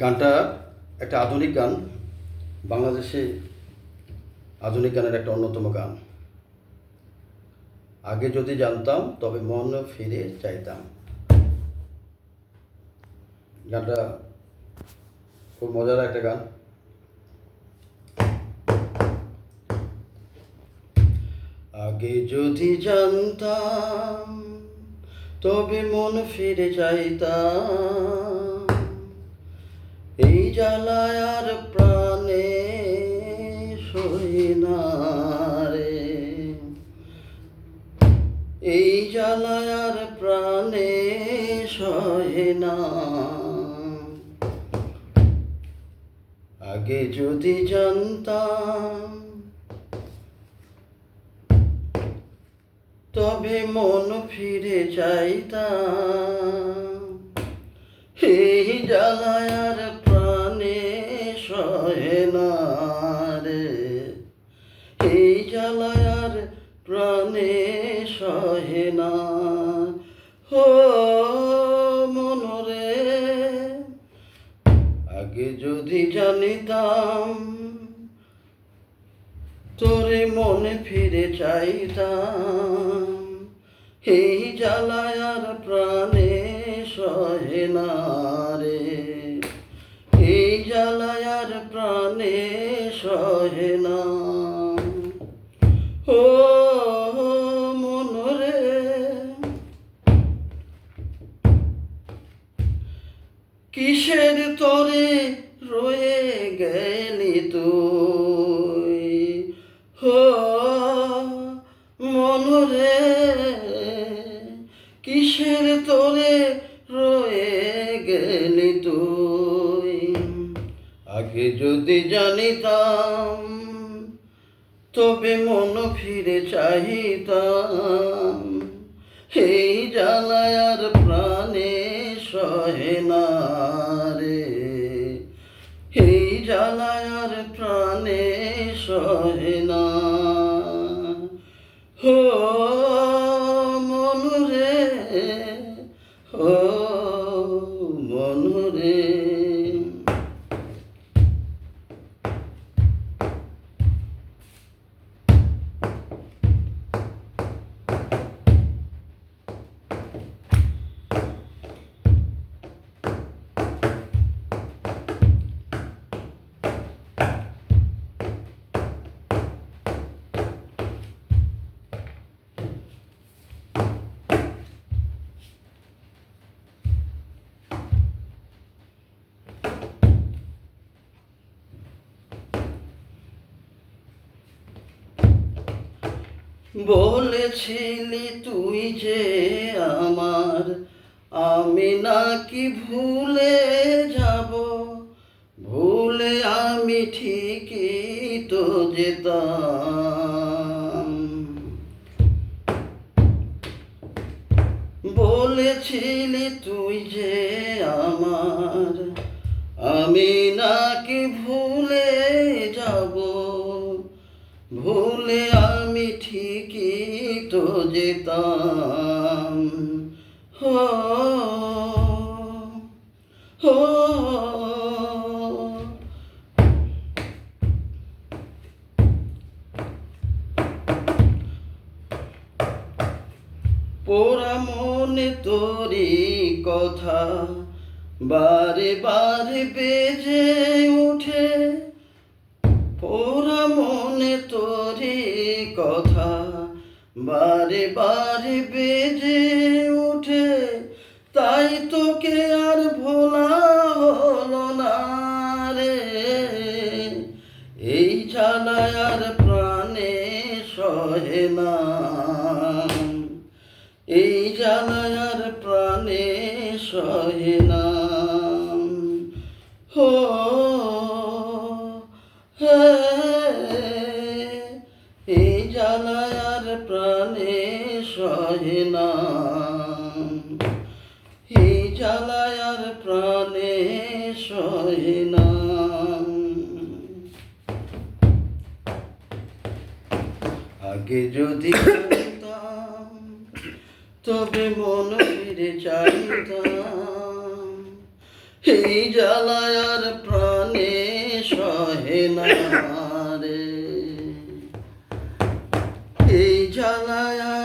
গানটা একটা আধুনিক গান, বাংলাদেশে আধুনিক গানের একটা অন্যতম গান। আগে যদি জানতাম, তবে মন ফিরে চাইতাম। গানটা খুব মজার একটা গান। আগে যদি জানতাম, তবে মন ফিরে চাইতাম। এই জ্বালায় আর প্রাণে সই রে। এই জ্বালায় আর প্রাণে সহে না আগে যদি জানতাম, তবে মন ফিরে চাইতাম। এই জ্বালায় না। হো, মনরে, আগে যদি জানিতাম, তোরে মনে ফিরে চাইতাম। এই জ্বালায় আর প্রাণে সহে না রে। এই জ্বালায় আর প্রাণে সহে না। ও কিসের তরে রয়ে গেলি তুই। হো, মনরে কিসের তরে রয়ে গেলি তুই? আগে যদি জানিতাম, তবে মন ফিরে চাইতাম এই জ্বালায় আর প্রাণে সহে না। সহে না। হো বলেছিলি তুই যে আমার, আমি নাকি ভুলে যাব। ভুলে আমি ঠিকই তো যেতাম। বলেছিলি তুই যে আমার, আমি নাকি ভুলে যাব। ভুলে আমি ঠিকই তো যেতাম। হো হো। পোড়া মনে তোরি কথা বারে বারে বেজে উঠে। পোড়া মনে তোরে কথা বারে বারে বেজে ওঠে তাই তোকে আর ভোলা হলো না রে। এই জ্বালায় আর প্রাণে সহে না। এই জ্বালায় আর প্রাণে সহে না। হে, না। এই জ্বালায় আর প্রাণে সহে আগে যদি তবে মন ফিরে চাইতাম। এই জ্বালায়ার প্রাণে সহে না রে। এই জ্বালায়ার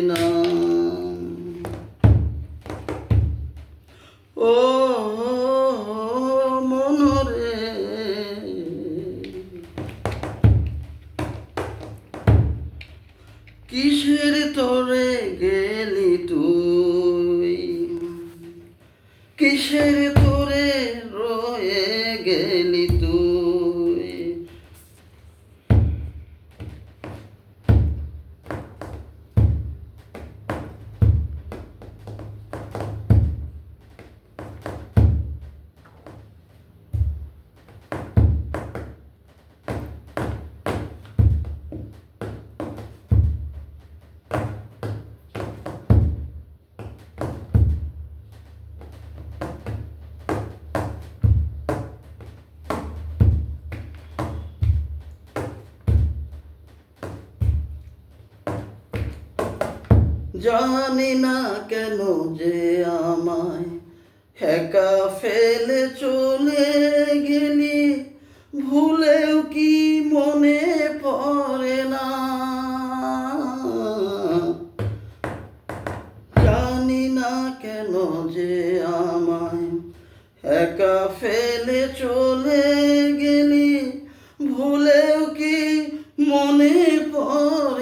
না। ও মনরে কিসের তোরে গেলি তুই? কিসের জানি না কেন যে আমায় একা ফেলে চলে গেলি, ভুলেও কি মনে পড়ে না? জানি না কেন যে আমায় একা ফেলে চলে গেলি, ভুলেও কি মনে পড়ে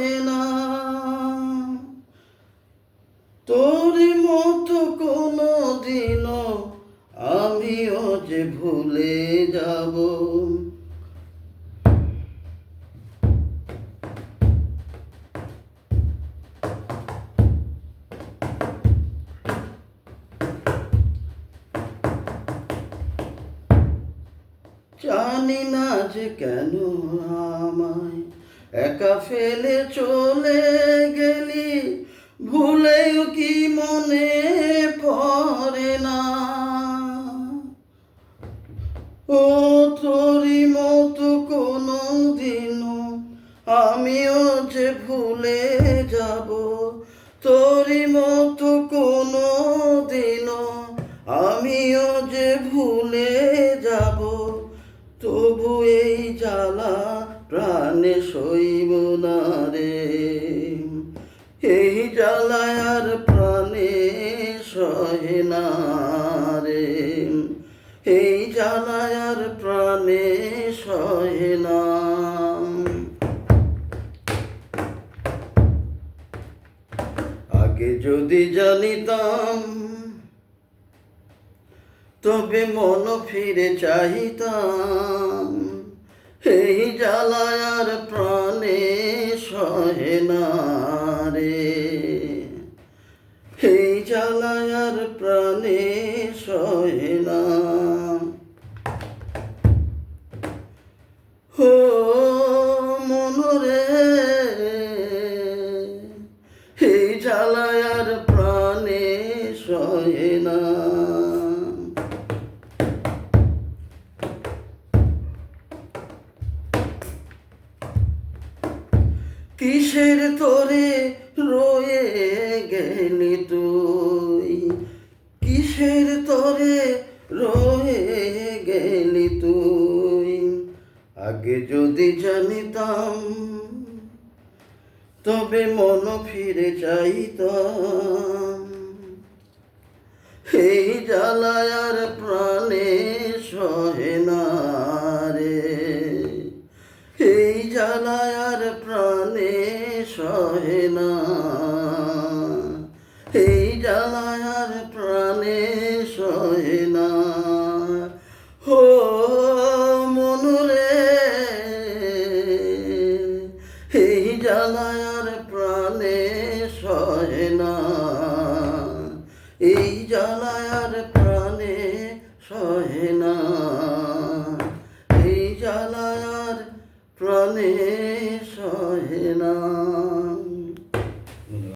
জানি না যে কেন আমায় একা ফেলে চলে গেলি। ভুলেও কি মনে পড়ে না? জ্বালা প্রাণে সইব না রে। এই জ্বালায় প্রাণে সহে না রে। এই জ্বালায় আর প্রাণে সহে না। আগে যদি জানিতাম, তবে মন ফিরে চাইতাম এই জ্বালায়ার প্রাণে সহে রে। এই জ্বালায়ার প্রাণে সহে না। হো মনরে এই জ্বালায়ার প্রাণে সহে না। রয়ে গেলি তুই। আগে যদি জানিতাম, তবে মন ফিরে চাইতাম। এই জ্বালায়ার প্রাণে সহে না। এই জ্বালায়ার প্রাণে